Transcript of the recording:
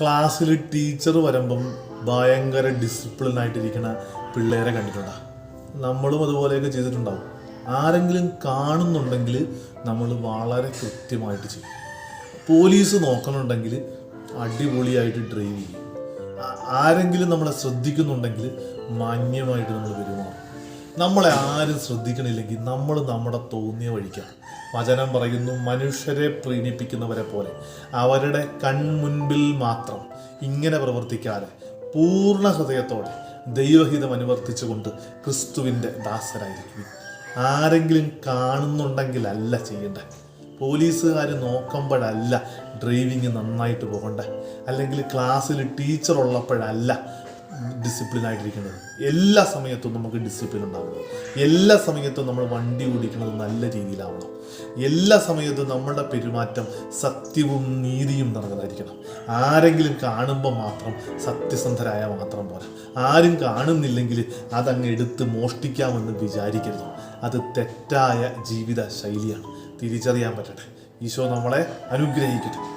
ക്ലാസ്സിൽ ടീച്ചർ വരുമ്പം ഭയങ്കര ഡിസിപ്ലിൻ ആയിട്ടിരിക്കുന്ന പിള്ളേരെ കണ്ടിട്ടുണ്ടോ? നമ്മളും അതുപോലെയൊക്കെ ചെയ്തിട്ടുണ്ടാവും. ആരെങ്കിലും കാണുന്നുണ്ടെങ്കിൽ നമ്മൾ വളരെ കൃത്യമായിട്ട് ചെയ്യും. പോലീസ് നോക്കണുണ്ടെങ്കിൽ അടിപൊളിയായിട്ട് ഡ്രൈവ് ചെയ്യും. ആരെങ്കിലും നമ്മളെ ശ്രദ്ധിക്കുന്നുണ്ടെങ്കിൽ മാന്യമായിട്ട് നമ്മൾ പെരുമാറും. നമ്മളെ ആരും ശ്രദ്ധിക്കണില്ലെങ്കിൽ നമ്മൾ നമ്മുടെ തോന്നിയ വഴിക്കാണ്. വചനം പറയുന്നു മനുഷ്യരെ പ്രീണിപ്പിക്കുന്നവരെ പോലെ. അവരുടെ കൺമുൻപിൽ മാത്രം ഇങ്ങനെ പ്രവർത്തിക്കാതെ പൂർണ ഹൃദയത്തോടെ ദൈവഹിതം അനുവർത്തിച്ചുകൊണ്ട് ക്രിസ്തുവിന്റെ ദാസരായിരിക്കും ആരെങ്കിലും കാണുന്നുണ്ടെങ്കിലല്ല ചെയ്യേണ്ടത് പോലീസുകാർ നോക്കുമ്പോഴല്ല ഡ്രൈവിങ് നന്നായിട്ട് പോകണ്ടേ. അല്ലെങ്കിൽ ക്ലാസ്സിൽ ടീച്ചർ ഉള്ളപ്പോഴല്ല ഡിസിപ്ലിൻ ആയിട്ടിരിക്കുന്നത് എല്ലാ സമയത്തും നമുക്ക് ഡിസിപ്ലിൻ ഉണ്ടാവണം. എല്ലാ സമയത്തും നമ്മൾ വണ്ടി ഓടിക്കുന്നത് നല്ല രീതിയിലാവണം. എല്ലാ സമയത്തും നമ്മുടെ പെരുമാറ്റം സത്യവും നീതിയും നിറഞ്ഞതായിരിക്കണം. ആരെങ്കിലും കാണുമ്പോൾ മാത്രം സത്യസന്ധരായ മാത്രം പോരാ. ആരും കാണുന്നില്ലെങ്കിൽ അതങ്ങ് എടുത്ത് മോഷ്ടിക്കാമെന്ന് വിചാരിക്കരുത്. അത് തെറ്റായ ജീവിത ശൈലിയാണ് തിരിച്ചറിയാൻ പറ്റട്ടെ. ഈശോ നമ്മളെ അനുഗ്രഹിക്കട്ടെ.